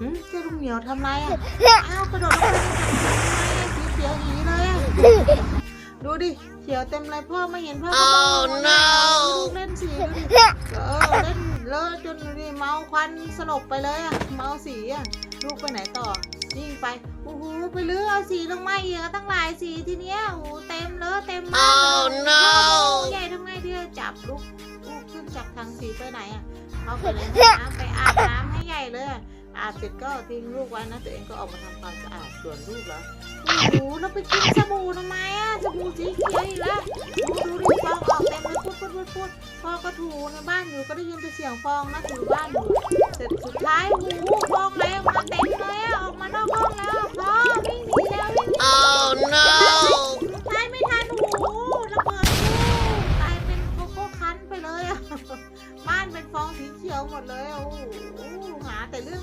หึเจ้าลุงเหมียวทำไรอะอ้าวกระโดดลงไปในถังทำไมอะสีเขียวอย่างนี้เลยอะดูดิเขียวเต็มเลยพ่อไม่เห็นพ่อก็มองนะลูกเล่นสีดูดิเออเล่นเลอะจนดูดิเมาควันสลบไปเลยอะเมาสีอะลูกไปไหนต่อยิ่งไปโอ้โหไปลื้อเอาสีลงมาอีกอะตั้งหลายสีทีเนี้ยโอ้โหเต็มเลอะเต็มบ้านเลยใหญ่ทำไงดีอะจับลูกลูกขึ้นจากทางสีไปไหนอะเขาไปเลยน้ำไปอาบน้าดเสร็จก็ทิ้งลูกไว้นะตัวเองก็ออกมาทำความสะอาดส่วนลูกเหรอโอ้โหเราไปกินสบู่ทำไมอะสบู่สีเขียวละดูดูดิฟองออกเต็มเลยพูดพูดพูดพูดพ่อก็ถูในบ้านอยู่ก็ได้ยินแต่เสียงฟองนะถูบ้านอยู่เสร็จสุดท้ายโอ้โหฟองไหลออกมาเต็มเลยอะออกมานอกห้องแล้วพ่อวิ่งหนีแล้ววิ่งหนี Oh ตายไม่ทันโอ้โหระเบิดตู้ตายเป็นโคโค่คันไปเลยอะบ้านเป็นฟองสีเขียวหมดเลยอะโอ้โหหาแต่เรื่อง